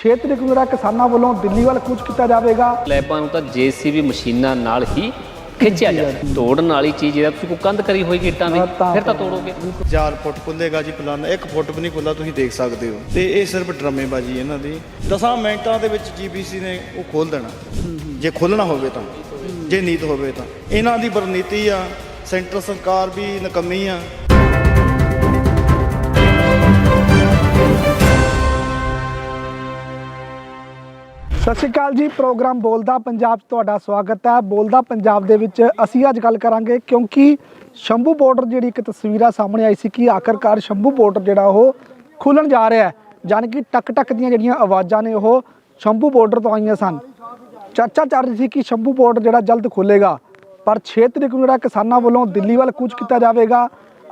6 ਤਰੀਕ ਨੂੰ ਜਿਹੜਾ ਕਿਸਾਨਾਂ ਵੱਲੋਂ ਦਿੱਲੀ ਵੱਲ ਕੂਚ ਕੀਤਾ ਜਾਵੇਗਾ। ਲੈਬਾਂ ਨੂੰ ਤਾਂ ਜੀਸੀਬੀ ਮਸ਼ੀਨਾਂ ਨਾਲ ਹੀ ਖਿੱਚਿਆ ਜਾਂਦਾ ਤੋੜਨ ਵਾਲੀ ਚੀਜ਼ ਜਿਹੜਾ ਤੁਸੀਂ ਕੋਈ ਕੰਧ ਕਰੀ ਹੋਏਗੀ ਇੱਟਾਂ ਦੀ ਫਿਰ ਤਾਂ ਤੋੜੋਗੇ। 4 ਫੁੱਟ ਖੁੱਲੇਗਾ ਜੀ ਪਲਾਨ 1 ਫੁੱਟ ਵੀ ਨਹੀਂ ਖੁੱਲਾ ਤੁਸੀਂ ਦੇਖ ਸਕਦੇ ਹੋ। ਤੇ ਇਹ ਸਿਰਫ ਡਰਮੇਬਾਜ਼ੀ ਇਹਨਾਂ ਦੀ। 10 ਮਿੰਟਾਂ ਦੇ ਵਿੱਚ ਜੀਬੀਸੀ ਨੇ ਉਹ ਖੋਲ ਦੇਣਾ। ਜੇ ਖੋਲਣਾ ਹੋਵੇ ਤਾਂ ਜੇ ਨੀਤ ਹੋਵੇ ਤਾਂ। ਇਹਨਾਂ ਦੀ ਵਰਨੀਤੀ ਆ ਸੈਂਟਰ ਸਰਕਾਰ ਵੀ ਨਕਮੀ ਆ। ਸਤਿ ਸ਼੍ਰੀ ਅਕਾਲ ਜੀ, ਪ੍ਰੋਗਰਾਮ ਬੋਲਦਾ ਪੰਜਾਬ 'ਚ ਤੁਹਾਡਾ ਸਵਾਗਤ ਹੈ। ਬੋਲਦਾ ਪੰਜਾਬ ਦੇ ਵਿੱਚ ਅਸੀਂ ਅੱਜ ਗੱਲ ਕਰਾਂਗੇ ਕਿਉਂਕਿ ਸ਼ੰਭੂ ਬਾਰਡਰ ਜਿਹੜੀ ਇੱਕ ਤਸਵੀਰ ਆ ਸਾਹਮਣੇ ਆਈ ਸੀ ਕਿ ਆਖਰਕਾਰ ਸ਼ੰਭੂ ਬਾਰਡਰ ਜਿਹੜਾ ਉਹ ਖੁੱਲਣ ਜਾ ਰਿਹਾ ਹੈ। ਯਾਨੀ ਕਿ ਟਕ ਟਕ ਦੀਆਂ ਜਿਹੜੀਆਂ ਆਵਾਜ਼ਾਂ ਨੇ ਉਹ ਸ਼ੰਭੂ ਬਾਰਡਰ ਤੋਂ ਆਈਆਂ ਸਨ। ਚਰਚਾ ਚੱਲ ਰਹੀ ਸੀ ਕਿ ਸ਼ੰਭੂ ਬਾਰਡਰ ਜਿਹੜਾ ਜਲਦ ਖੁੱਲੇਗਾ ਪਰ 6 ਤਰੀਕ ਨੂੰ ਜਿਹੜਾ ਕਿਸਾਨਾਂ ਵੱਲੋਂ ਦਿੱਲੀ ਵੱਲ ਕੂਚ ਕੀਤਾ ਜਾਵੇਗਾ।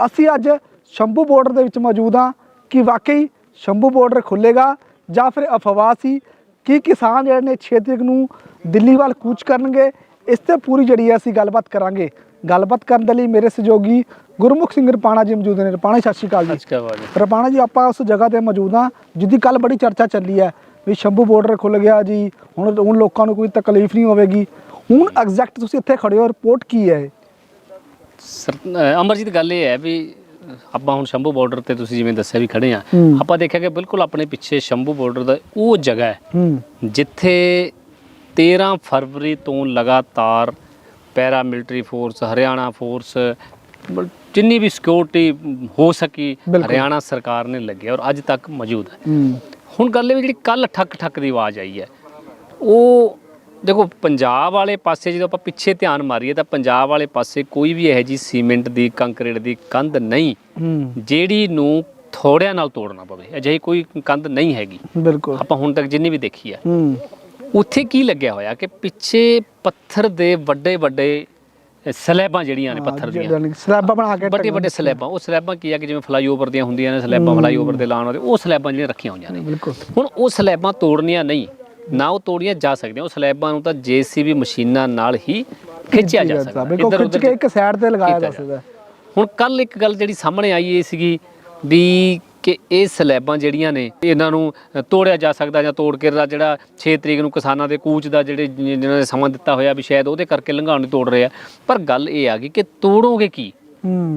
ਅਸੀਂ ਅੱਜ ਸ਼ੰਭੂ ਬਾਰਡਰ ਦੇ ਵਿੱਚ ਮੌਜੂਦ ਹਾਂ ਕਿ ਵਾਕਈ ਸ਼ੰਭੂ ਬਾਰਡਰ ਖੁੱਲੇਗਾ ਜਾਂ ਫਿਰ ਅਫਵਾਹ ਸੀ ਕਿ ਕਿਸਾਨ ਜਿਹੜੇ ਨੇ 6 ਤਰੀਕ ਨੂੰ ਦਿੱਲੀ ਵੱਲ ਕੂਚ ਕਰਨਗੇ? ਇਸ ਤੇ ਪੂਰੀ ਜਿਹੜੀ ਅਸੀਂ ਗੱਲਬਾਤ ਕਰਾਂਗੇ। ਗੱਲਬਾਤ ਕਰਨ ਦੇ ਲਈ ਮੇਰੇ ਸਹਿਯੋਗੀ ਗੁਰਮੁਖ ਸਿੰਘ ਰਪਾਣਾ ਜੀ ਮੌਜੂਦ ਨੇ। ਰਪਾਣਾ ਸਤਿ ਸ਼੍ਰੀ ਅਕਾਲ ਜੀ। ਰਪਾਣਾ ਜੀ ਆਪਾਂ ਉਸ ਜਗ੍ਹਾ ਤੇ ਮੌਜੂਦ ਹਾਂ ਜਿਹਦੀ ਕੱਲ ਬੜੀ ਚਰਚਾ ਚੱਲੀ ਹੈ ਵੀ ਸ਼ੰਭੂ ਬਾਰਡਰ ਖੁੱਲ ਗਿਆ ਜੀ ਹੁਣ ਹੁਣ ਲੋਕਾਂ ਨੂੰ ਕੋਈ ਤਕਲੀਫ ਨਹੀਂ ਹੋਵੇਗੀ। ਹੁਣ ਐਗਜ਼ੈਕਟ ਤੁਸੀਂ ਇੱਥੇ ਖੜੇ ਹੋ ਰਿਪੋਰਟ ਕੀ ਹੈ ਅਮਰਜੀਤ ਗੱਲ ਇਹ ਹੈ ਵੀ ਆਪਾਂ ਹੁਣ ਸ਼ੰਭੂ ਬਾਰਡਰ ਤੇ ਤੁਸੀਂ ਜਿਵੇਂ ਦੱਸਿਆ ਵੀ ਖੜੇ ਆ। ਆਪਾਂ ਦੇਖਿਆ ਕਿ ਬਿਲਕੁਲ ਆਪਣੇ ਪਿੱਛੇ ਸ਼ੰਭੂ ਬਾਰਡਰ ਦਾ ਉਹ ਜਗ੍ਹਾ ਹੈ ਜਿੱਥੇ 13 ਫਰਵਰੀ ਤੋਂ ਲਗਾਤਾਰ para military force Haryana force ਜਿੰਨੀ ਵੀ ਸਿਕਿਉਰਿਟੀ ਹੋ ਸਕੀ। ਹਰਿਆਣਾ ਸਰਕਾਰ ਨੇ ਲੱਗਿਆ ਔਰ ਅੱਜ ਤੱਕ ਮੌਜੂਦ ਹੈ ਹੂੰ ਹੁਣ ਗੱਲ ਇਹ ਵੀ ਜਿਹੜੀ ਕੱਲ ਠੱਕ ਠੱਕ ਦੀ ਆਵਾਜ਼ ਆਈ ਹੈ ਉਹ ਦੇਖੋ ਪੰਜਾਬ ਵਾਲੇ ਪਾਸੇ ਜਦੋਂ ਆਪਾਂ ਪਿੱਛੇ ਧਿਆਨ ਮਾਰੀਏ ਤਾਂ ਪੰਜਾਬ ਵਾਲੇ ਪਾਸੇ ਕੋਈ ਵੀ ਇਹੋ ਜੀ ਸੀਮੈਂਟ ਦੀ ਕੰਕਰੀਟ ਦੀ ਕੰਧ ਨਹੀਂ। ਜਿਹੜੀ ਨੂੰ ਥੋੜਿਆਂ ਨਾਲ ਤੋੜਨਾ ਪਵੇ ਅਜਿਹੀ ਕੋਈ ਕੰਧ ਨਹੀਂ ਹੈਗੀ। ਬਿਲਕੁਲ। ਆਪਾਂ ਹੁਣ ਤੱਕ ਜਿੰਨੀ ਵੀ ਦੇਖੀ ਹੂੰ। ਉੱਥੇ ਕੀ ਲੱਗਿਆ ਹੋਇਆ ਕਿ ਪਿੱਛੇ ਪੱਥਰ ਦੇ ਵੱਡੇ ਵੱਡੇ ਸਲੈਬਾਂ ਜਿਹੜੀਆਂ ਨੇ ਪੱਥਰ ਦੀਆਂ। ਸਲੈਬਾਂ ਬਣਾ ਕੇ ਵੱਡੇ ਵੱਡੇ ਸਲੈਬਾਂ ਉਹ ਸਲੈਬਾਂ ਕੀ ਆ ਕਿ ਜਿਵੇਂ ਫਲਾਈਓਵਰ ਦੀਆਂ ਹੁੰਦੀਆਂ ਨੇ ਸਲੈਬਾਂ ਫਲਾਈਓਵਰ ਦੇ ਲਾਉਣ ਵਾਲੇ ਉਹ ਸਲੈਬਾਂ ਜਿਹੜੀਆਂ ਰੱਖੀਆਂ ਹੋਈਆਂ ਨੇ। ਬਿਲਕੁਲ। ਹੁਣ ਉਹ ਸਲੈਬਾਂ ਤੋੜਨੀਆਂ ਨਹੀਂ। ਨਾ ਉਹ ਤੋੜੀਆਂ ਜਾ ਸਕਦੀਆਂ ਉਹ ਸਲੈਬਾਂ ਨੂੰ ਤਾਂ ਜੀਸੀਬੀ ਮਸ਼ੀਨਾਂ ਨਾਲ ਹੀ ਖਿੱਚਿਆ ਜਾ ਸਕਦਾ। ਬਿਲਕੁਲ ਇੱਧਰ ਖਿੱਚ ਉੱਧਰ ਕੇ ਇੱਕ ਸਾਈਡ ਤੇ ਲਗਾਇਆ ਜਾ ਸਕਦਾ। ਹੁਣ ਕੱਲ ਇੱਕ ਗੱਲ ਜਿਹੜੀ ਸਾਹਮਣੇ ਆਈ ਇਹ ਸੀਗੀ ਵੀ ਕਿ ਇਹ ਸਲੈਬਾਂ ਜਿਹੜੀਆਂ ਨੇ ਇਹਨਾਂ ਨੂੰ ਤੋੜਿਆ ਜਾ ਸਕਦਾ ਜਾਂ ਤੋੜ ਕੇ ਇਹਦਾ ਜਿਹੜਾ 6 ਤਰੀਕ ਨੂੰ ਕਿਸਾਨਾਂ ਦੇ ਕੂਚ ਦਾ ਜਿਹੜੇ ਜਿ- ਜਿਨ੍ਹਾਂ ਨੇ ਸਮਾਂ ਦਿੱਤਾ ਹੋਇਆ ਵੀ ਸ਼ਾਇਦ ਉਹਦੇ ਕਰਕੇ ਲੰਘਾਉਣ ਨੂੰ ਤੋੜ ਰਹੇ ਆ। ਪਰ ਗੱਲ ਇਹ ਆ ਗਈ ਕਿ ਤੋੜੋਗੇ ਕੀ?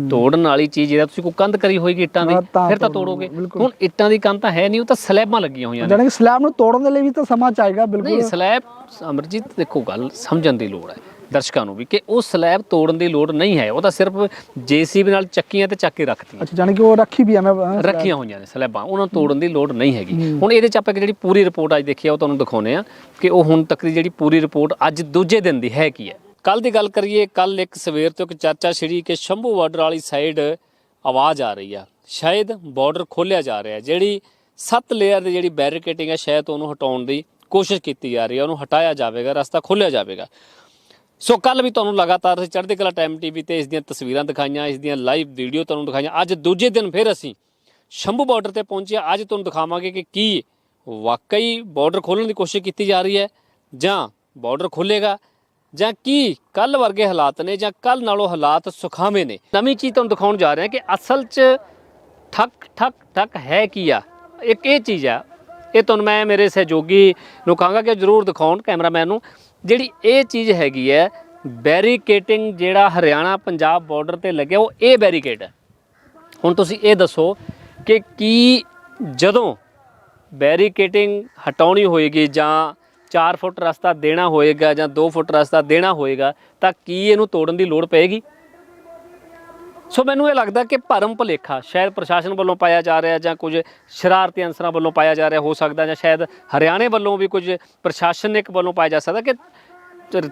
ਤੋੜਨ ਵਾਲੀ ਚੀਜ਼ ਜਿਹੜਾ ਤੁਸੀਂ ਕੋਈ ਕੰਧ ਕਰੀ ਹੋਏਗੀ ਇੱਟਾਂ ਦੀ ਫਿਰ ਤਾਂ ਤੋੜੋਗੇ। ਹੁਣ ਇੱਟਾਂ ਦੀ ਕੰਧ ਤਾਂ ਹੈ ਨਹੀਂ ਉਹ ਤਾਂ ਸਲੈਬਾਂ ਲੱਗੀਆਂ ਹੋਈਆਂ ਨੇ। ਜਾਨੀ ਕਿ ਸਲੈਬ ਨੂੰ ਤੋੜਨ ਦੇ ਲਈ ਵੀ ਤਾਂ ਸਮਾਂ ਚਾਹੀਦਾ ਨਹੀਂ ਬਿਲਕੁਲ ਸਲੈਬ ਅਮਰਜੀਤ ਦੇਖੋ ਗੱਲ ਸਮਝਣ ਦੀ ਲੋੜ ਹੈ ਦਰਸ਼ਕਾਂ ਨੂੰ ਵੀ ਕਿ ਉਹ ਸਲੈਬ ਤੋੜਨ ਦੀ ਲੋੜ ਨਹੀਂ ਹੈ। ਉਹ ਤਾਂ ਸਿਰਫ ਜੀਸੀਬੀ ਨਾਲ ਚੱਕੀਆਂ ਤੇ ਚੱਕ ਕੇ ਰੱਖਤੀਆਂ। ਅੱਛਾ ਜਾਨੀ ਕਿ ਉਹ ਰੱਖੀ ਵੀ ਐ ਮੈਂ ਰੱਖੀਆਂ ਹੋਈਆਂ ਨੇ ਸਲੈਬਾਂ ਉਹਨਾਂ ਨੂੰ ਤੋੜਨ ਦੀ ਲੋੜ ਨਹੀਂ ਹੈਗੀ। ਹੁਣ ਇਹਦੇ ਚ ਆਪਾਂ ਜਿਹੜੀ ਪੂਰੀ ਰਿਪੋਰਟ ਅੱਜ ਦੇਖੀ ਆ ਉਹ ਤੁਹਾਨੂੰ ਦਿਖਾਉਨੇ ਆ ਕਿ ਉਹ ਹੁਣ ਤੱਕ ਦੀ ਜਿਹੜੀ ਪੂਰੀ ਰਿਪੋਰਟ ਅੱਜ ਦੂਜੇ ਦਿਨ ਦੀ ਹੈ ਕੀ ਹੈ। ਕੱਲ ਦੀ ਗੱਲ ਕਰੀਏ ਕੱਲ ਇੱਕ ਸਵੇਰ ਤੋਂ ਇੱਕ ਚਰਚਾ ਛਿੜੀ ਕਿ ਸ਼ੰਭੂ ਬਾਰਡਰ ਵਾਲੀ ਸਾਈਡ ਆਵਾਜ਼ ਆ ਰਹੀ ਆ। ਸ਼ਾਇਦ ਬਾਰਡਰ ਖੋਲਿਆ ਜਾ ਰਿਹਾ ਜਿਹੜੀ ਸੱਤ ਲੇਅਰ ਦੀ ਜਿਹੜੀ ਬੈਰੀਕੇਟਿੰਗ ਹੈ, ਸ਼ਾਇਦ ਉਹਨੂੰ ਹਟਾਉਣ ਦੀ ਕੋਸ਼ਿਸ਼ ਕੀਤੀ ਜਾ ਰਹੀ ਹੈ, ਉਹਨੂੰ ਹਟਾਇਆ ਜਾਵੇਗਾ, ਰਸਤਾ ਖੋਲਿਆ ਜਾਵੇਗਾ। ਸੋ ਕੱਲ ਵੀ ਤੁਹਾਨੂੰ ਲਗਾਤਾਰ ਅਸੀਂ ਚੜ੍ਹਦੀ ਕਲਾ ਟਾਈਮ ਟੀਵੀ ਤੇ ਇਸ ਦੀਆਂ ਤਸਵੀਰਾਂ ਦਿਖਾਈਆਂ, ਇਸ ਦੀਆਂ ਲਾਈਵ ਵੀਡੀਓ ਤੁਹਾਨੂੰ ਦਿਖਾਈਆਂ। ਅੱਜ ਦੂਜੇ ਦਿਨ ਫਿਰ ਅਸੀਂ ਸ਼ੰਭੂ ਬਾਰਡਰ ਤੇ ਪਹੁੰਚੇ ਅੱਜ ਤੁਹਾਨੂੰ ਦਿਖਾਵਾਂਗੇ ਕਿ ਕੀ ਵਾਕਈ ਬਾਰਡਰ ਖੋਲਣ ਦੀ ਕੋਸ਼ਿਸ਼ ਕੀਤੀ ਜਾ ਰਹੀ ਹੈ ਜਾਂ ਬਾਰਡਰ ਖੁੱਲੇਗਾ ਜਾਂ ਕੀ ਕੱਲ ਵਰਗੇ ਹਾਲਾਤ ਨੇ ਜਾਂ ਕੱਲ ਨਾਲੋਂ ਹਾਲਾਤ ਸੁਖਾਵੇਂ ਨੇ? ਨਵੀਂ ਚੀਜ਼ ਤੁਹਾਨੂੰ ਦਿਖਾਉਣ ਜਾ ਰਹੇ ਹਾਂ ਕਿ ਅਸਲ 'ਚ ਠੱਕ ਠੱਕ ਠੱਕ ਹੈ ਕੀ ਆ? ਇੱਕ ਇਹ ਚੀਜ਼ ਆ, ਇਹ ਤੁਹਾਨੂੰ ਮੈਂ ਮੇਰੇ ਸਹਿਯੋਗੀ ਨੂੰ ਕਹਾਂਗਾ ਕਿ ਜਰੂਰ ਦਿਖਾਉਣ ਕੈਮਰਾਮੈਨ ਨੂੰ, ਜਿਹੜੀ ਇਹ ਚੀਜ਼ ਹੈਗੀ ਹੈ ਬੈਰੀਕੇਟਿੰਗ ਜਿਹੜਾ ਹਰਿਆਣਾ ਪੰਜਾਬ ਬਾਰਡਰ ਤੇ ਲੱਗਿਆ, ਉਹ ਇਹ ਬੈਰੀਕੇਡ ਹੈ। ਹੁਣ ਤੁਸੀਂ ਇਹ ਦੱਸੋ ਕਿ ਕੀ ਜਦੋਂ ਬੈਰੀਕੇਟਿੰਗ ਹਟਾਉਣੀ ਹੋਏਗੀ ਜਾਂ 4 ਫੁੱਟ ਰਸਤਾ ਦੇਣਾ ਹੋਏਗਾ ਜਾਂ 2 ਫੁੱਟ ਰਸਤਾ ਦੇਣਾ ਹੋਏਗਾ, ਤਾਂ ਕੀ ਇਹਨੂੰ ਤੋੜਨ ਦੀ ਲੋੜ ਪਏਗੀ? ਸੋ ਮੈਨੂੰ ਇਹ ਲੱਗਦਾ ਕਿ ਭਰਮ ਭੁਲੇਖਾ ਸ਼ਾਇਦ ਪ੍ਰਸ਼ਾਸਨ ਵੱਲੋਂ ਪਾਇਆ ਜਾ ਰਿਹਾ ਜਾਂ ਕੁਝ ਸ਼ਰਾਰਤੀ ਅਨਸਰਾਂ ਵੱਲੋਂ ਪਾਇਆ ਜਾ ਰਿਹਾ ਹੋ ਸਕਦਾ ਜਾਂ ਸ਼ਾਇਦ ਹਰਿਆਣੇ ਵੱਲੋਂ ਵੀ ਕੁਝ ਪ੍ਰਸ਼ਾਸਨਿਕ ਵੱਲੋਂ ਪਾਇਆ ਜਾ ਸਕਦਾ ਕਿ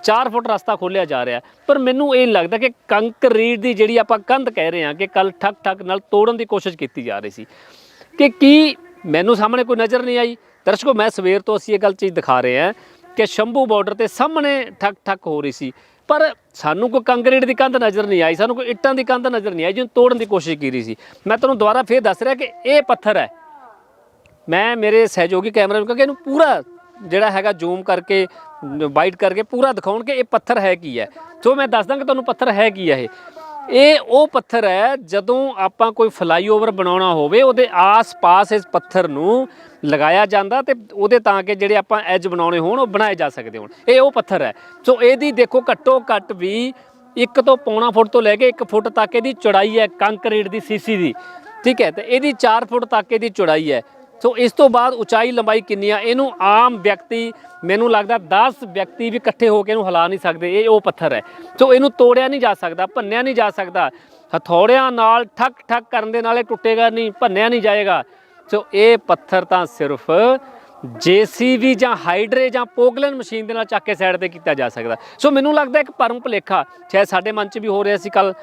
4 ਫੁੱਟ ਰਸਤਾ ਖੋਲਿਆ ਜਾ ਰਿਹਾ। ਪਰ ਮੈਨੂੰ ਇਹ ਲੱਗਦਾ ਕਿ ਕੰਕਰੀਟ ਦੀ ਜਿਹੜੀ ਆਪਾਂ ਕੰਧ ਕਹਿ ਰਹੇ ਹਾਂ ਕਿ ਕੱਲ ਠੱਕ ਠੱਕ ਨਾਲ ਤੋੜਨ ਦੀ ਕੋਸ਼ਿਸ਼ ਕੀਤੀ ਜਾ ਰਹੀ ਸੀ। ਕਿ ਕੀ ਮੈਨੂੰ ਸਾਹਮਣੇ ਕੋਈ ਨਜ਼ਰ ਨਹੀਂ ਆਈ? ਦਰਸ਼ਕੋ, ਮੈਂ ਸਵੇਰ ਤੋਂ ਅਸੀਂ ਇਹ ਗੱਲ ਚੀਜ਼ ਦਿਖਾ ਰਹੇ ਹਾਂ ਕਿ ਸ਼ੰਭੂ ਬਾਰਡਰ ਤੇ ਸਾਹਮਣੇ ਠੱਕ ਠੱਕ ਹੋ ਰਹੀ ਸੀ। ਪਰ ਸਾਨੂੰ ਕੋਈ ਕੰਕਰੀਟ ਦੀ ਕੰਧ ਨਜ਼ਰ ਨਹੀਂ ਆਈ, ਸਾਨੂੰ ਕੋਈ ਇੱਟਾਂ ਦੀ ਕੰਧ ਨਜ਼ਰ ਨਹੀਂ ਆਈ ਜਿਹਨੂੰ ਤੋੜਨ ਦੀ ਕੋਸ਼ਿਸ਼ ਕੀਤੀ ਸੀ। ਮੈਂ ਤੁਹਾਨੂੰ ਦੁਬਾਰਾ ਫੇਰ ਦੱਸ ਰਿਹਾ ਕਿ ਇਹ ਪੱਥਰ ਹੈ। ਮੈਂ ਮੇਰੇ ਸਹਿਯੋਗੀ ਕੈਮਰਾ ਨੂੰ ਕਿਹਾ ਕਿ ਇਹਨੂੰ ਪੂਰਾ ਜਿਹੜਾ ਹੈਗਾ ਜ਼ੂਮ ਕਰਕੇ ਵਾਈਟ ਕਰਕੇ ਪੂਰਾ ਦਿਖਾਉਣ ਕਿ ਇਹ ਪੱਥਰ ਹੈ ਕੀ ਹੈ। ਸੋ ਮੈਂ ਦੱਸਦਾ ਕਿ ਤੁਹਾਨੂੰ ਪੱਥਰ ਹੈ ਕੀ ਹੈ ਇਹ। ਇਹ ਉਹ ਪੱਥਰ ਹੈ ਜਦੋਂ ਆਪਾਂ ਕੋਈ ਫਲਾਈਓਵਰ ਬਣਾਉਣਾ ਹੋਵੇ, ਉਹਦੇ ਆਸ-ਪਾਸ ਇਸ ਪੱਥਰ ਨੂੰ ਲਗਾਇਆ ਜਾਂਦਾ ਤੇ ਉਹਦੇ ਤਾਂ ਕਿ ਜਿਹੜੇ ਆਪਾਂ ਐਜ ਬਣਾਉਣੇ ਹੋਣ, ਉਹ ਬਣਾਏ ਜਾ ਸਕਦੇ ਹੋਣ। ਇਹ ਉਹ ਪੱਥਰ ਹੈ। ਸੋ ਇਹਦੀ ਦੇਖੋ ਘੱਟੋ ਘੱਟ ਵੀ ਇੱਕ ਤੋਂ ਪੌਣਾ ਫੁੱਟ ਤੋਂ ਲੈ ਕੇ 1 ਫੁੱਟ ਤੱਕ ਇਹਦੀ ਚੌੜਾਈ ਹੈ, ਕੰਕਰੀਟ ਦੀ ਸੀਸੀ ਦੀ। ਠੀਕ ਹੈ, ਤੇ ਇਹਦੀ 4 ਫੁੱਟ ਤੱਕ ਇਹਦੀ ਚੌੜਾਈ ਹੈ। ਸੋ ਇਸ ਤੋਂ ਬਾਅਦ ਉਚਾਈ ਲੰਬਾਈ ਕਿੰਨੀ ਆ, ਇਹਨੂੰ ਆਮ ਵਿਅਕਤੀ, ਮੈਨੂੰ ਲੱਗਦਾ 10 ਵਿਅਕਤੀ ਵੀ ਇਕੱਠੇ ਹੋ ਕੇ ਇਹਨੂੰ ਹਿਲਾ ਨਹੀਂ ਸਕਦੇ। ਇਹ ਉਹ ਪੱਥਰ ਹੈ। ਸੋ ਇਹਨੂੰ ਤੋੜਿਆ ਨਹੀਂ ਜਾ ਸਕਦਾ, ਭੰਨਿਆ ਨਹੀਂ ਜਾ ਸਕਦਾ। ਹਥੌੜਿਆਂ ਨਾਲ ਠੱਕ ਠੱਕ ਕਰਨ ਦੇ ਨਾਲ ਇਹ ਟੁੱਟੇਗਾ ਨਹੀਂ, ਭੰਨਿਆ ਨਹੀਂ ਜਾਏਗਾ। ਸੋ ਇਹ ਪੱਥਰ ਤਾਂ ਸਿਰਫ ਜੀਸੀਬੀ ਜਾਂ ਹਾਈਡਰੇ ਜਾਂ ਪੋਗਲਨ ਮਸ਼ੀਨ ਦੇ ਨਾਲ ਚੱਕ ਕੇ ਸਾਈਡ ਤੇ ਕੀਤਾ ਜਾ ਸਕਦਾ। ਸੋ ਮੈਨੂੰ ਲੱਗਦਾ ਇੱਕ ਭਰਮ ਭੁਲੇਖਾ, ਸ਼ਾਇਦ ਸਾਡੇ ਮਨ 'ਚ ਵੀ ਹੋ ਰਿਹਾ ਸੀ ਕੱਲ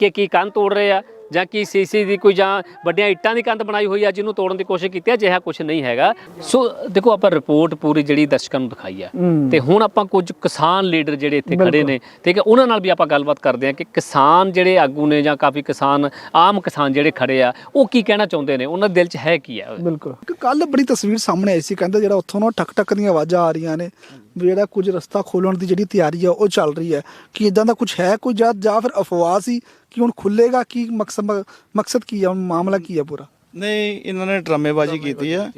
ਕਿ ਕੀ ਕੰਧ ਤੋੜ ਰਹੇ ਆ। ਜਾਂ ਕੀ ਸੀਸੀ ਦੀ ਕੋਈ ਜਾਂ ਵੱਡੀਆਂ ਇੱਟਾਂ ਦੀ ਕੰਧ ਬਣਾਈ ਹੋਈ ਆ ਜਿਹਨੂੰ ਤੋੜਨ ਦੀ ਕੋਸ਼ਿਸ਼ ਕੀਤੀ ਆ ਅਜਿਹਾ ਕੁਝ ਨਹੀਂ ਹੈਗਾ। ਸੋ ਦੇਖੋ ਆਪਾਂ ਰਿਪੋਰਟ ਪੂਰੀ ਜਿਹੜੀ ਦਰਸ਼ਕਾਂ ਨੂੰ ਦਿਖਾਈ ਆ। ਤੇ ਹੁਣ ਆਪਾਂ ਕੁਝ ਕਿਸਾਨ ਲੀਡਰ ਜਿਹੜੇ ਇੱਥੇ ਖੜੇ ਨੇ ਠੀਕ ਹੈ ਉਹਨਾਂ ਨਾਲ ਵੀ ਆਪਾਂ ਗੱਲਬਾਤ ਕਰਦੇ ਹਾਂ ਕਿ ਕਿਸਾਨ ਜਿਹੜੇ ਆਗੂ ਨੇ ਜਾਂ ਕਾਫੀ ਕਿਸਾਨ ਆਮ ਕਿਸਾਨ ਜਿਹੜੇ ਖੜੇ ਆ ਉਹ ਕੀ ਕਹਿਣਾ ਚਾਹੁੰਦੇ ਨੇ? ਉਹਨਾਂ ਦੇ ਦਿਲ 'ਚ ਹੈ ਕੀ ਆ? ਬਿਲਕੁਲ। ਕੱਲ ਬੜੀ ਤਸਵੀਰ ਸਾਹਮਣੇ ਆਈ ਸੀ ਕਹਿੰਦਾ ਜਿਹੜਾ ਉੱਥੋਂ ਨਾ ਠਕ ਠਕ ਦੀਆਂ ਆਵਾਜ਼ਾਂ ਆ ਰਹੀਆਂ ਨੇ। ਜਿਹੜਾ ਕੁਝ ਰਸਤਾ ਖੋਲਣ ਦੀ ਜਿਹੜੀ ਤਿਆਰੀ ਆ ਉਹ ਚੱਲ ਰਹੀ ਹੈ ਕਿ ਇਦਾਂ ਦਾ ਕੁਝ ਹੈ ਕੋਈ? ਜਾਂ ਜਾਂ ਫਿਰ ਅਫਵਾਹ ਸੀ ਕਿ ਹੁਣ ਖੁੱਲੇਗਾ ਕੀ ਮਕਸਦ ਮਕਸਦ ਕੀ ਆ? ਮਾਮਲਾ ਕੀ ਆ ਪੂਰਾ? ਨਹੀਂ ਇਹਨਾਂ ਨੇ ਡਰਾਮੇਬਾਜ਼ੀ ਕੀਤੀ ਆ।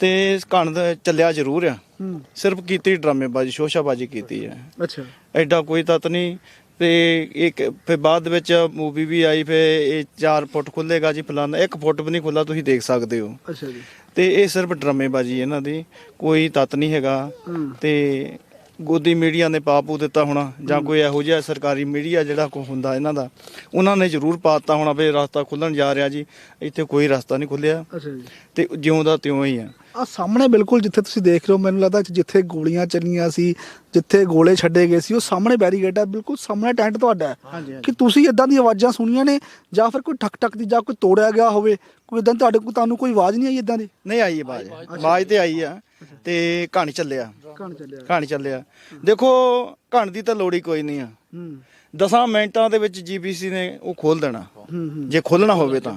ਤੇ ਦਾ ਚੱਲਿਆ ਜ਼ਰੂਰ ਆ। ਹੂੰ। ਸਿਰਫ ਕੀਤੀ ਡਰਾਮੇਬਾਜ਼ੀ ਸ਼ੋਸ਼ਾਬਾਜ਼ੀ ਕੀਤੀ ਆ। ਅੱਛਾ। ਐਡਾ ਕੋਈ ਤੱਤ ਨਹੀਂ। ਤੇ ਇੱਕ ਫਿਰ ਬਾਅਦ ਵਿੱਚ ਮੂਵੀ ਵੀ ਆਈ ਫਿਰ ਇਹ 4 ਫੁੱਟ ਖੁੱਲੇਗਾ ਜੀ ਫਲਾਣਾ 1 ਫੁੱਟ ਵੀ ਨਹੀਂ ਖੁੱਲਾ ਤੁਸੀਂ ਦੇਖ ਸਕਦੇ ਹੋ। ਅੱਛਾ ਜੀ। ਤੇ ਇਹ ਸਿਰਫ ਡਰਾਮੇਬਾਜ਼ੀ ਇਹਨਾਂ ਦੀ ਕੋਈ ਤੱਤ ਨਹੀਂ ਹੈਗਾ ਤੇ ਗੋਦੀ ਮੀਡੀਆ ਨੇ ਪਾਪੂ ਦਿੱਤਾ ਹੋਣਾ ਜਾਂ ਕੋਈ ਇਹੋ ਜਿਹਾ ਸਰਕਾਰੀ ਮੀਡੀਆ ਜਿਹੜਾ ਕੋ ਹੁੰਦਾ ਇਹਨਾਂ ਦਾ ਉਹਨਾਂ ਨੇ ਜ਼ਰੂਰ ਪਾਤਾ ਹੋਣਾ ਵੀ ਰਸਤਾ ਖੁੱਲਣ ਜਾ ਰਿਹਾ ਜੀ ਇੱਥੇ ਕੋਈ ਰਸਤਾ ਨਹੀਂ ਖੁੱਲਿਆ। ਅੱਛਾ ਜੀ। ਤੇ ਜਿਉਂ ਦਾ ਤਿਉਂ ਹੀ ਆ। ਆ ਸਾਹਮਣੇ ਬਿਲਕੁਲ ਜਿੱਥੇ ਤੁਸੀਂ ਦੇਖ ਰਹੇ ਹੋ ਮੈਨੂੰ ਲੱਗਦਾ ਜਿੱਥੇ ਗੋਲੀਆਂ ਚੱਲੀਆਂ ਸੀ ਜਿੱਥੇ ਗੋਲੇ ਛੱਡੇ ਗਏ ਸੀ ਉਹ ਸਾਹਮਣੇ ਬੈਰੀਗੇਡ ਹੈ ਬਿਲਕੁਲ ਸਾਹਮਣੇ ਟੈਂਟ ਤੁਹਾਡਾ ਹੈ। ਕਿ ਤੁਸੀਂ ਇਦਾਂ ਦੀ ਆਵਾਜ਼ਾਂ ਸੁਣੀਆਂ ਨੇ ਜਾਂ ਫਿਰ ਕੋਈ ਠਕ ਠਕ ਦੀ ਜਾਂ ਕੋਈ ਤੋੜਿਆ ਗਿਆ ਹੋਵੇ ਕੋਈ ਇਦਾਂ ਤੁਹਾਡੇ ਕੋਲ ਤੁਹਾਨੂੰ ਕੋਈ ਆਵਾਜ਼ ਨਹੀਂ ਆਈ ਇਦਾਂ ਦੀ? ਨਹੀਂ ਆਈ ਆਵਾਜ਼। ਆਵਾਜ਼ ਤੇ ਆਈ ਆ। ਤੇ ਕਹਾਣੀ ਚੱਲਿਆ। ਕਣ ਚੱਲਿਆ। ਕਹਾਣੀ ਚੱਲਿਆ। ਦੇਖੋ ਕਹਾਣੀ ਦੀ ਤਾਂ ਲੋੜ ਹੀ ਕੋਈ ਨਹੀਂ ਆ। ਹੂੰ। 10 ਮਿੰਟਾਂ ਦੇ ਵਿੱਚ ਜੀਬੀਸੀ ਨੇ ਉਹ ਖੋਲ ਦੇਣਾ। ਹੂੰ ਹੂੰ। ਜੇ ਖੋਲਣਾ ਹੋਵੇ ਤਾਂ।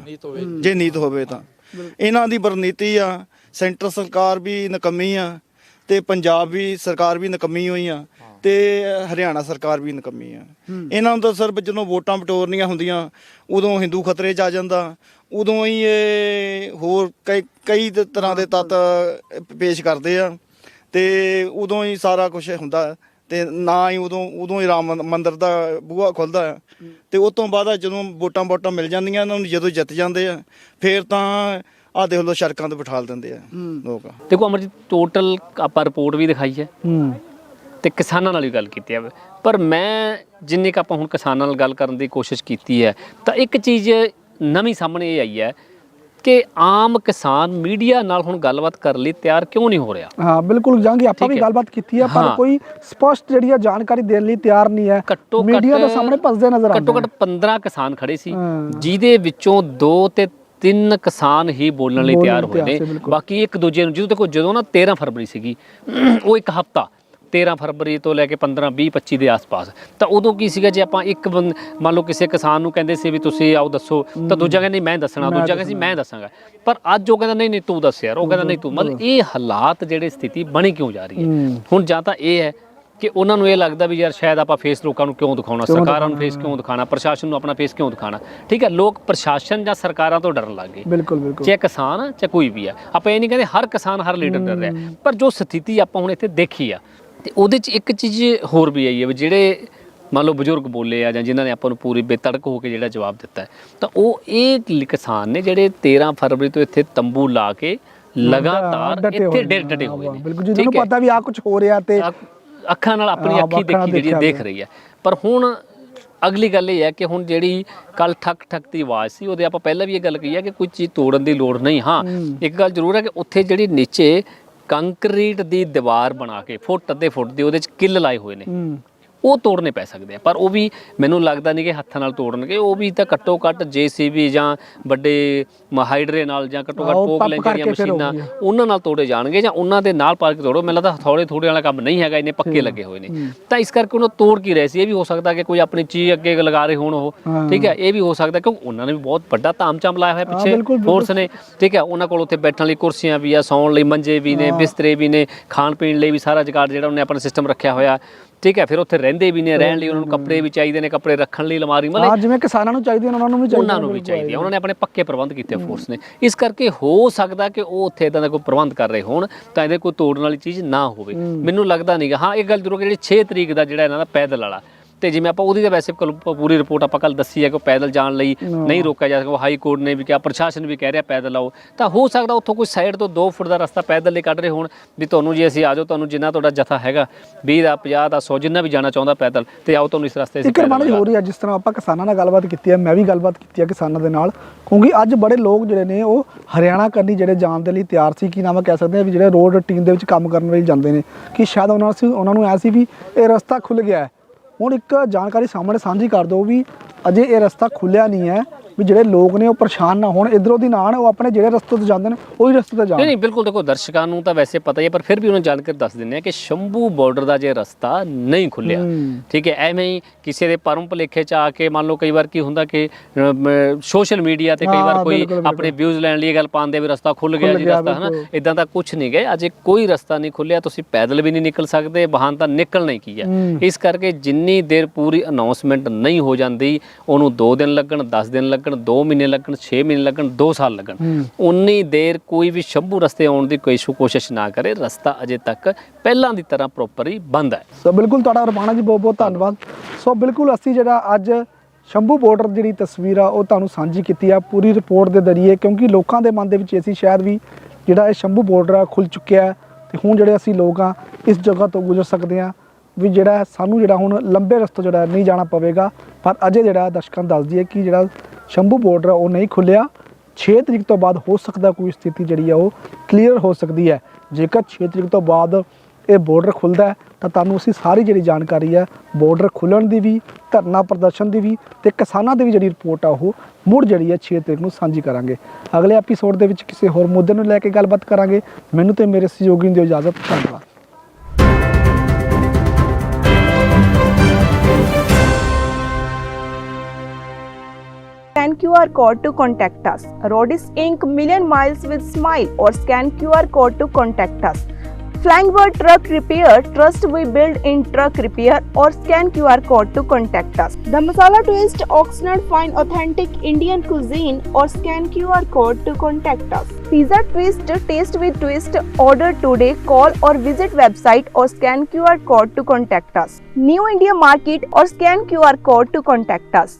ਜੇ ਨੀਤ ਹੋਵੇ। ਤਾਂ। ਇਹਨਾਂ ਦੀ ਵਰਨੀਤੀ ਆ। ਸੈਂਟਰ ਸਰਕਾਰ ਵੀ ਨਕਮੀ ਆ ਤੇ ਪੰਜਾਬ ਵੀ ਸਰਕਾਰ ਵੀ ਨਕਮੀ ਹੋਈ ਆ ਤੇ ਹਰਿਆਣਾ ਸਰਕਾਰ ਵੀ ਨਕਮੀ ਆ। ਇਹਨਾਂ ਨੂੰ ਤਾਂ ਸਿਰਫ ਜਦੋਂ ਵੋਟਾਂ ਬਟੋਰਨੀਆਂ ਹੁੰਦੀਆਂ ਉਦੋਂ ਹਿੰਦੂ ਖਤਰੇ 'ਚ ਆ ਜਾਂਦਾ ਉਦੋਂ ਹੀ ਇਹ ਹੋਰ ਕਈ ਕਈ ਤਰ੍ਹਾਂ ਦੇ ਤੱਤ ਪੇਸ਼ ਕਰਦੇ ਆ ਤੇ ਉਦੋਂ ਹੀ ਸਾਰਾ ਕੁਝ ਹੁੰਦਾ ਤੇ ਨਾ ਹੀ ਉਦੋਂ ਉਦੋਂ ਹੀ ਰਾਮ ਮੰਦਿਰ ਦਾ ਬੂਹਾ ਖੁੱਲਦਾ ਆ। ਤੇ ਉਸ ਤੋਂ ਬਾਅਦ ਜਦੋਂ ਵੋਟਾਂ ਵੋਟਾਂ ਮਿਲ ਜਾਂਦੀਆਂ ਇਹਨਾਂ ਨੂੰ ਜਦੋਂ ਜਿੱਤ ਜਾਂਦੇ ਆ ਫੇਰ ਤਾਂ ਆਹ ਦੇਖ ਲਓ ਸੜਕਾਂ ਤੇ ਬਿਠਾਲ ਦਿੰਦੇ ਆ ਲੋਕ। ਦੇਖੋ ਅਮਰਜੀਤ ਟੋਟਲ ਆਪਾਂ ਰਿਪੋਰਟ ਵੀ ਦਿਖਾਈ ਹੈ। ਹੂੰ। ਤੇ ਕਿਸਾਨਾਂ ਨਾਲ ਵੀ ਗੱਲ ਕੀਤੀ ਹੈ। ਪਰ ਮੈਂ ਜਿੰਨੇ ਕ ਆਪਾਂ ਹੁਣ ਕਿਸਾਨਾਂ ਨਾਲ ਗੱਲ ਕਰਨ ਦੀ ਕੋਸ਼ਿਸ਼ ਕੀਤੀ ਹੈ ਤਾਂ ਇੱਕ ਚੀਜ਼ ਨਵੀਂ ਸਾਹਮਣੇ ਇਹ ਆਈ ਹੈ ਕਿ ਆਮ ਕਿਸਾਨ ਮੀਡੀਆ ਨਾਲ ਹੁਣ ਗੱਲਬਾਤ ਕਰਨ ਲਈ ਤਿਆਰ ਕਿਉਂ ਨਹੀਂ ਹੋ ਰਿਹਾ ਹਾਂ ਬਿਲਕੁਲ ਜਾਂਗੇ ਆਪਾਂ ਵੀ। ਗੱਲਬਾਤ ਕੀਤੀ ਹੈ ਪਰ। ਕੋਈ ਸਪਸ਼ਟ ਜਿਹੜੀ ਆ ਜਾਣਕਾਰੀ ਦੇਣ ਲਈ ਤਿਆਰ ਨਹੀਂ ਹੈ ਘੱਟੋ ਘੱਟ ਮੀਡੀਆ ਦੇ ਸਾਹਮਣੇ ਭੱਜਦੇ ਨਜ਼ਰ ਆਉਂਦੇ ਘੱਟੋ ਘੱਟ 15 ਕਿਸਾਨ ਖੜੇ ਸੀ। ਜਿਹਦੇ ਵਿੱਚੋਂ ਦੋ ਤੇ ਤਿੰਨ ਕਿਸਾਨ ਹੀ ਬੋਲਣ ਲਈ ਤਿਆਰ ਹੋਏ ਨੇ। ਬਾਕੀ ਇੱਕ ਦੂਜੇ ਨੂੰ ਜਦੋਂ ਦੇਖੋ ਜਦੋਂ ਨਾ 13 ਫਰਵਰੀ ਸੀਗੀ ਉਹ ਇੱਕ ਹਫਤਾ 13 ਫਰਵਰੀ ਤੋਂ ਲੈ ਕੇ 15 20 25 ਦੇ ਆਸ-ਪਾਸ। ਤਾਂ ਉਦੋਂ ਕੀ ਸੀਗਾ ਜੇ ਆਪਾਂ ਇੱਕ ਮੰਨ ਲਓ ਕਿਸੇ ਕਿਸਾਨ ਨੂੰ ਕਹਿੰਦੇ ਸੀ ਵੀ ਤੁਸੀਂ ਆਓ ਦੱਸੋ ਤਾਂ ਦੂਜਾ ਕਹਿੰਦਾ ਨਹੀਂ ਮੈਂ ਦੱਸਣਾ। ਦੂਜਾ ਕਹਿੰਦਾ ਸੀ ਮੈਂ ਦੱਸਾਂਗਾ। ਪਰ ਅੱਜ ਉਹ ਕਹਿੰਦਾ ਨਹੀਂ ਨਹੀਂ ਤੂੰ ਦੱਸ ਯਾਰ। ਉਹ ਕਹਿੰਦਾ ਨਹੀਂ ਤੂੰ ਮਤਲਬ ਇਹ ਹਾਲਾਤ ਜਿਹੜੇ ਸਥਿਤੀ ਬਣੀ ਕਿਉਂ ਜਾ ਰਹੀ ਹੈ। ਹੁਣ ਜਾਂ ਤਾਂ ਇਹ ਹੈ ਕਿ ਉਹਨਾਂ ਨੂੰ ਇਹ ਲੱਗਦਾ ਵੀ ਯਾਰ ਸ਼ਾਇਦ ਆਪਾਂ ਫੇਸ ਲੋਕਾਂ ਨੂੰ ਕਿਉਂ ਦਿਖਾਉਣਾ ਸਰਕਾਰਾਂ ਨੂੰ ਫੇਸ ਕਿਉਂ ਦਿਖਾਣਾ ਪ੍ਰਸ਼ਾਸਨ ਨੂੰ ਆਪਣਾ ਫੇਸ ਕਿਉਂ ਦਿਖਾਣਾ ਠੀਕ ਹੈ ਲੋਕ ਪ੍ਰਸ਼ਾਸਨ ਜਾਂ ਸਰਕਾਰਾਂ ਤੋਂ ਡਰਨ ਲੱਗ ਗਏ। ਬਿਲਕੁਲ ਬਿਲਕੁਲ। ਚਾਹੇ ਕਿਸਾਨ ਆ, ਚਾਹੇ ਕੋਈ ਵੀ ਆ। ਆਪਾਂ ਇਹ ਨਹੀਂ ਕਹਿੰਦੇ ਹਰ ਕਿਸਾਨ ਹਰ ਲੀਡਰ ਡਰ ਰਿਹਾ। ਪਰ ਜੋ ਸਥਿਤੀ ਆਪਾਂ ਹੁਣ ਇੱਥੇ ਦੇਖੀ ਆ ਤੇ ਉਹਦੇ 'ਚ ਇੱਕ ਚੀਜ਼ ਹੋਰ ਵੀ ਆਈ ਹੈ ਵੀ ਜਿਹੜੇ ਮੰਨ ਲਓ ਬਜ਼ੁਰਗ ਬੋਲੇ ਆ ਜਾਂ ਜਿਨ੍ਹਾਂ ਨੇ ਆਪਾਂ ਨੂੰ ਪੂਰੀ ਬੇਤੜਕ ਹੋ ਕੇ ਜਿਹੜਾ ਜਵਾਬ ਦਿੱਤਾ ਤਾਂ ਉਹ ਇਹ ਕਿਸਾਨ ਨੇ ਜਿਹੜੇ 13 ਫਰਵਰੀ ਤੋਂ ਇੱਥੇ ਤੰਬੂ ਲਾ ਕੇ ਲਗਾਤਾਰ ਇੱਥੇ ਹੋਏ ਡੇ- ਨੇ, ਡਟੇ ਹੋਏ ਨੇ ਬਿਲਕੁਲ ਜਿਹਨਾਂ? ਪਤਾ ਵੀ ਆ ਕੁਝ ਹੋ ਰਿਹਾ ਤੇ ਅੱਖ- ਨਾਲ ਆਪਣੀ ਅੱਖੀ ਦੇਖੀ ਜਿਹੜੀ ਦੇਖ। ਰਹੀ ਹੈ ਪਰ ਹੁਣ ਅਗਲੀ ਗੱਲ ਇਹ ਹੈ ਕਿ ਹੁਣ ਜਿਹੜੀ ਕੱਲ ਠੱਕ ਠੱਕ ਦੀ ਆਵਾਜ਼ ਸੀ ਉਹਦੇ ਆਪਾਂ ਪਹਿਲਾਂ ਵੀ ਇਹ ਗੱਲ ਕਹੀ ਹੈ ਕਿ ਕੋਈ ਚੀਜ਼ ਤੋੜਨ ਦੀ ਲੋੜ ਨਹੀਂ ਹੂੰ। ਇੱਕ ਗੱਲ ਜ਼ਰੂਰ ਹੈ ਕਿ ਉੱਥੇ ਜਿਹੜੀ ਨੀਚੇ ਕੰਕਰੀਟ ਦੀ ਦੀਵਾਰ ਬਣਾ ਕੇ ਫੁੱਟ ਅੱਧੇ ਫੁੱਟ ਦੀ ਉਹਦੇ ਚ ਕਿੱਲ ਲਾਏ ਹੋਏ ਨੇ। ਉਹ ਤੋੜਨੇ ਪੈ ਸਕਦੇ ਆ। ਪਰ ਉਹ ਵੀ ਮੈਨੂੰ ਲੱਗਦਾ ਨਹੀਂ ਕਿ ਹੱਥਾਂ ਨਾਲ ਤੋੜਨਗੇ। ਉਹ ਵੀ ਤਾਂ ਘੱਟੋ ਘੱਟ ਜੀਸੀਬੀ ਜਾਂ ਵੱਡੇ ਹਾਈਡਰੇ ਨਾਲ ਜਾਂ ਘੱਟੋ ਘੱਟ ਪੋਕ ਲੈਂਦੀਆਂ ਮਸ਼ੀਨਾਂ। ਉਹਨਾਂ ਨਾਲ ਤੋੜੇ ਜਾਣਗੇ ਜਾਂ ਉਹਨਾਂ ਦੇ ਨਾਲ ਪਾ ਕੇ ਤੋੜੋ। ਮੈਨੂੰ ਲੱਗਦਾ ਹਥੌੜੇ ਥੋੜੇ ਵਾਲਾ ਕੰਮ ਨਹੀਂ ਹੈਗਾ ਇੰਨੇ ਪੱਕੇ ਲੱਗੇ ਹੋਏ ਨੇ। ਤਾਂ ਇਸ ਕਰਕੇ ਉਹਨਾਂ ਤੋੜ ਕੀ ਰਹੇ ਸੀ? ਇਹ ਵੀ ਹੋ ਸਕਦਾ ਕਿ ਕੋਈ ਆਪਣੀ ਚੀਜ਼ ਅੱਗੇ ਲਗਾ ਰਹੇ ਹੋਣ ਉਹ। ਠੀਕ ਹੈ ਇਹ ਵੀ ਹੋ ਸਕਦਾ ਕਿਉਂਕਿ ਉਹਨਾਂ ਨੇ ਵੀ ਬਹੁਤ ਵੱਡਾ ਤਾਮਚਾਮ ਲਾਇਆ ਹੋਇਆ ਪਿੱਛੇ। ਫੋਰਸ ਨੇ ਠੀਕ ਹੈ ਉਹਨਾਂ ਕੋਲ ਉੱਥੇ ਬੈਠਣ ਲਈ ਕੁਰਸੀਆਂ ਵੀ ਆ ਸੌਣ ਲਈ ਮੰਜੇ ਵੀ ਨੇ ਬਿਸਤਰੇ ਵੀ ਨੇ ਖਾਣ ਪੀਣ ਲਈ ਵੀ ਸਾਰਾ ਜੁਗਾੜ ਜਿਹੜਾ ਉਹਨੇ ਆਪਣਾ ਸਿਸਟਮ ਰੱਖਿਆ ਹੋਇਆ। ਠੀਕ ਹੈ ਫਿਰ ਉੱਥੇ ਰਹਿੰਦੇ ਵੀ ਨੇ ਰਹਿਣ ਲਈ ਉਹਨਾਂ ਨੂੰ ਕੱਪੜੇ ਵੀ ਚਾਹੀਦੇ ਨੇ ਕੱਪੜੇ ਰੱਖਣ ਲਈ ਅਲਮਾਰੀ ਮਤਲਬ ਹਾਂ ਜਿਵੇਂ ਕਿਸਾਨਾਂ ਨੂੰ ਚਾਹੀਦੀ ਉਹਨਾਂ ਨੂੰ ਵੀ ਚਾਹੀਦੀ ਉਹਨਾਂ ਨੂੰ ਵੀ ਚਾਹੀਦੀ ਉਹਨਾਂ ਨੇ ਆਪਣੇ ਪੱਕੇ ਪ੍ਰਬੰਧ ਕੀਤੇ ਫੋਰਸ ਨੇ। ਇਸ ਕਰਕੇ ਹੋ ਸਕਦਾ ਕਿ ਉਹ ਉੱਥੇ ਇਦਾਂ ਦਾ ਕੋਈ ਪ੍ਰਬੰਧ ਕਰ ਰਹੇ ਹੋਣ ਤਾਂ ਇਹਦੇ ਕੋਈ ਤੋੜਨ ਵਾਲੀ ਚੀਜ਼ ਨਾ ਹੋਵੇ। ਮੈਨੂੰ ਲੱਗਦਾ ਨਹੀਂਗਾ ਹਾਂ ਇਹ ਗੱਲ ਜ਼ਰੂਰ ਕਿ ਜਿਹੜੀ 6 ਤਰੀਕ ਦਾ ਜਿਹੜਾ ਇਹਨਾਂ ਦਾ ਪੈਦਲ ਵਾਲਾ ਤੇ ਜਿਵੇਂ ਆਪਾਂ ਉਹਦੀ ਤਾਂ ਵੈਸੇ ਕੱਲ੍ਹ ਪ- ਪੂਰੀ ਰਿਪੋਰਟ ਆਪਾਂ ਕੱਲ ਦੱਸੀ ਹੈ ਕਿ ਪੈਦਲ ਜਾਣ ਲਈ ਨਹੀਂ ਰੋਕਿਆ ਜਾ ਸਕਦਾ ਹਾਈ ਕੋਰਟ ਨੇ ਵੀ ਕਿਹਾ ਪ੍ਰਸ਼ਾਸਨ ਵੀ ਕਹਿ ਰਿਹਾ ਪੈਦਲ ਆਓ। ਤਾਂ ਹੋ ਸਕਦਾ ਉੱਥੋਂ ਕੋਈ ਸਾਈਡ ਤੋਂ 2 ਫੁੱਟ ਦਾ ਰਸਤਾ ਪੈਦਲ ਲਈ ਕੱਢ ਰਹੇ ਹੋਣ ਵੀ ਤੁਹਾਨੂੰ ਜੇ ਅਸੀਂ ਆਜੋ ਤੁਹਾਨੂੰ ਜਿੰਨਾ ਤੁਹਾਡਾ ਜਥਾ ਹੈਗਾ 20 ਦਾ 50 ਦਾ 100 ਜਿੰਨਾ ਵੀ ਜਾਣਾ ਚਾਹੁੰਦਾ ਪੈਦਲ ਤੇ ਆਓ ਤੁਹਾਨੂੰ ਇਸ ਰਸਤੇ ਰਮਾਨ ਪੈਦਲ ਹੋ ਰਹੀ ਹੈ ਜਿਸ ਤਰ੍ਹਾਂ ਆਪਾਂ ਕਿਸਾਨਾਂ ਨਾਲ ਗੱਲਬਾਤ ਕੀਤੀ ਹੈ ਮੈਂ ਵੀ ਗੱਲਬਾਤ ਕੀਤੀ ਹੈ ਕਿਸਾਨਾਂ ਦੇ ਨਾਲ ਕਿਉਂਕਿ ਅੱਜ ਬੜੇ ਲੋਕ ਜਿਹੜੇ ਨੇ ਉਹ ਹਰਿਆਣਾ ਕਰਨੀ ਜਿਹੜੇ ਜਾਣ ਦੇ ਲਈ ਤਿਆਰ ਸੀ ਕੀ ਨਾਮ ਕਹਿ ਸਕਦੇ ਆ ਵੀ ਜਿਹੜੇ ਰੋਡ ਟੀਮ ਦੇ ਵਿੱਚ ਕੰਮ ਕਰਨ ਲਈ ਜਾਂਦੇ ਨੇ ਕਿ ਸ਼ਾਇਦ ਉਹਨਾਂ ਸੀ ਉਹਨਾਂ ਨੂੰ ਐ ਸੀ ਵੀ ਇਹ ਰਸਤਾ ਖੁੱਲ ਗਿਆ ਹੈ। ਹੁਣ ਇੱਕ ਜਾਣਕਾਰੀ ਸਾਹਮਣੇ ਸਾਂਝੀ ਕਰ ਦਿਓ ਵੀ ਅਜੇ ਇਹ ਰਸਤਾ ਖੁੱਲਿਆ ਨਹੀਂ ਹੈ। ਵੀ ਜਿਹੜੇ ਲੋਕ ਨੇ ਉਹ ਪਰੇਸ਼ਾਨ ਨਾ ਹੋਣ ਇਧਰੋਂ ਦੀ ਨਾ ਉਹ ਆਪਣੇ ਜਿਹੜੇ ਰਸਤੇ ਤੋਂ ਜਾਂਦੇ ਨੇ ਉਹੀ ਰਸਤੇ ਤੇ ਨਹੀਂ ਜਾਣ ਨਹੀਂ ਬਿਲਕੁਲ ਦੇਖੋ ਦਰਸ਼ਕਾਂ ਨੂੰ ਤਾਂ ਵੈਸੇ ਪਤਾ ਹੀ ਹੈ ਪਰ ਫਿਰ ਵੀ ਉਹਨਾਂ ਜਾਣਕਾਰੀ ਦੱਸ ਦਿੰਦੇ ਆ ਕਿ ਸ਼ੰਭੂ ਬਾਰਡਰ ਦਾ ਜੇ ਰਸਤਾ ਨਹੀਂ ਖੁੱਲਿਆ। ਠੀਕ ਹੈ ਐਵੇਂ ਹੀ ਕਿਸੇ ਦੇ ਪਰਮ ਭਲੇਖੇ ਚ ਆ ਕੇ ਮੰਨ ਲਓ ਕਈ ਵਾਰ ਕੀ ਹੁੰਦਾ ਕਿ ਸੋਸ਼ਲ ਮੀਡੀਆ ਤੇ ਕਈ ਵਾਰ ਕੋਈ। ਆਪਣੇ ਵਿਊਜ਼ ਲੈਣ ਲਈ ਗੱਲ ਪਾਉਂਦੇ ਵੀ ਰਸਤਾ ਖੁੱਲ ਗਿਆ ਜੀ ਰਸਤਾ ਹਨਾ। ਇਦਾਂ ਦਾ ਕੁਝ ਨਹੀਂ ਗਏ ਅਜੇ ਕੋਈ ਰਸਤਾ ਨਹੀਂ ਖੁੱਲਿਆ ਤੁਸੀਂ ਪੈਦਲ ਵੀ ਨਹੀਂ ਨਿਕਲ ਸਕਦੇ ਵਾਹਨ ਤਾਂ ਨਿਕਲਣਾ ਹੀ ਕੀ ਹੈ ਹੂੰ। ਇਸ ਕਰਕੇ ਜਿੰਨੀ ਦੇਰ ਪੂਰੀ ਅਨਾਉਂਸਮੈਂਟ ਨਹੀਂ ਹੋ ਜਾਂਦੀ ਉਹਨੂੰ 2 ਦਿਨ ਲੱਗਣ 10 ਦਿਨ ਲੱਗਣ 2 ਮਹੀਨੇ ਲੱਗਣ 6 ਮਹੀਨੇ ਲੱਗਣ 2 ਸਾਲ ਲੱਗਣ। ਹੂੰ। ਉਨੀ ਦੇਰ ਕੋਈ ਵੀ ਸ਼ੰਭੂ ਰਸਤੇ ਆਉਣ ਦੀ ਕੋਈ ਸ਼ੁ- ਕੋਸ਼ਿਸ਼ ਨਾ ਕਰੇ। ਰਸਤਾ ਅਜੇ ਤੱਕ ਪਹਿਲਾਂ ਦੀ ਤਰ੍ਹਾਂ ਪ੍ਰੋਪਰ ਹੀ ਬੰਦ ਹੈ। ਸੋ ਬਿਲਕੁਲ ਤੁਹਾਡਾ ਰਮਾਣਾ ਜੀ ਬਹੁਤ ਬਹੁਤ ਧੰਨਵਾਦ। ਸੋ ਬਿਲਕੁਲ ਅਸੀਂ ਜਿਹੜਾ ਅੱਜ ਸ਼ੰਭੂ ਬਾਰਡਰ ਜਿਹੜੀ ਤਸਵੀਰ ਆ ਉਹ ਤੁਹਾਨੂੰ ਸਾਂਝੀ ਕੀਤੀ ਆ ਪੂਰੀ ਰਿਪੋਰਟ ਦੇ ਜ਼ਰੀਏ ਕਿਉਂਕਿ ਲੋਕਾਂ ਦੇ ਮਨ ਦੇ ਵਿੱਚ ਇਹ ਸੀ ਸ਼ਾਇਦ ਵੀ ਜਿਹੜਾ ਇਹ ਸ਼ੰਭੂ ਬਾਰਡਰ ਆ ਖੁੱਲ ਚੁੱਕਿਆ ਹੈ ਤੇ ਹੁਣ ਜਿਹੜੇ ਅਸੀਂ ਲੋਕ ਆ ਇਸ ਜਗ੍ਹਾ ਤੋਂ ਗੁਜ਼ਰ ਸਕਦੇ ਆ ਵੀ ਜਿਹੜਾ ਸਾਨੂੰ ਜਿਹੜਾ ਹੁਣ ਲੰਬੇ ਰਸਤੇ ਜਿਹੜਾ ਨਹੀਂ ਜਾਣਾ ਪਵੇਗਾ। ਪਰ ਅਜੇ ਜਿਹੜਾ ਦਰਸ਼ਕਾਂ ਨੂੰ ਦੱਸ ਦਈਏ ਕਿ ਜਿਹੜਾ ਸ਼ੰਭੂ ਬਾਰਡਰ ਉਹ ਨਹੀਂ ਖੁੱਲਿਆ 6 ਤਰੀਕ ਤੋਂ ਬਾਅਦ ਹੋ ਸਕਦਾ ਕੋਈ ਸਥਿਤੀ ਜਿਹੜੀ ਆ, ਉਹ ਕਲੀਅਰ ਹੋ ਸਕਦੀ ਹੈ। ਜੇਕਰ 6 ਤਰੀਕ ਤੋਂ ਬਾਅਦ ਇਹ ਬਾਰਡਰ ਖੁੱਲਦਾ ਤਾਂ ਤੁਹਾਨੂੰ ਅਸੀਂ ਸਾਰੀ ਜਿਹੜੀ ਜਾਣਕਾਰੀ ਹੈ ਬਾਰਡਰ ਖੁੱਲਣ ਦੀ ਵੀ, ਧਰਨਾ ਪ੍ਰਦਰਸ਼ਨ ਦੀ ਵੀ ਤੇ ਕਿਸਾਨਾਂ ਦੀ ਵੀ ਜਿਹੜੀ ਰਿਪੋਰਟ ਆ, ਉਹ ਮੁੜ ਜਿਹੜੀ ਹੈ 6 ਤਰੀਕ ਨੂੰ ਸਾਂਝੀ ਕਰਾਂਗੇ। ਅਗਲੇ ਐਪੀਸੋਡ ਦੇ ਵਿੱਚ ਕਿਸੇ ਹੋਰ ਮੁੱਦੇ ਨੂੰ ਲੈ ਕੇ ਗੱਲਬਾਤ ਕਰਾਂਗੇ। ਮੈਨੂੰ ਤੇ ਮੇਰੇ ਸਹਿਯੋਗੀ ਨੂੰ ਦਿਓ ਇਜਾਜ਼ਤ। ਧੰਨਵਾਦ। Scan QR code to contact us. Rodis Inc. Million Miles with Smile or scan QR code to contact us. Flying Bird Truck Repair, trust we build in truck repair or scan QR code to contact us. The Masala Twist, Oxnard Fine Authentic Indian Cuisine or scan QR code to contact us. Pizza Twist, Taste with Twist, order today, call or visit website or scan QR code to contact us. New India Market or scan QR code to contact us.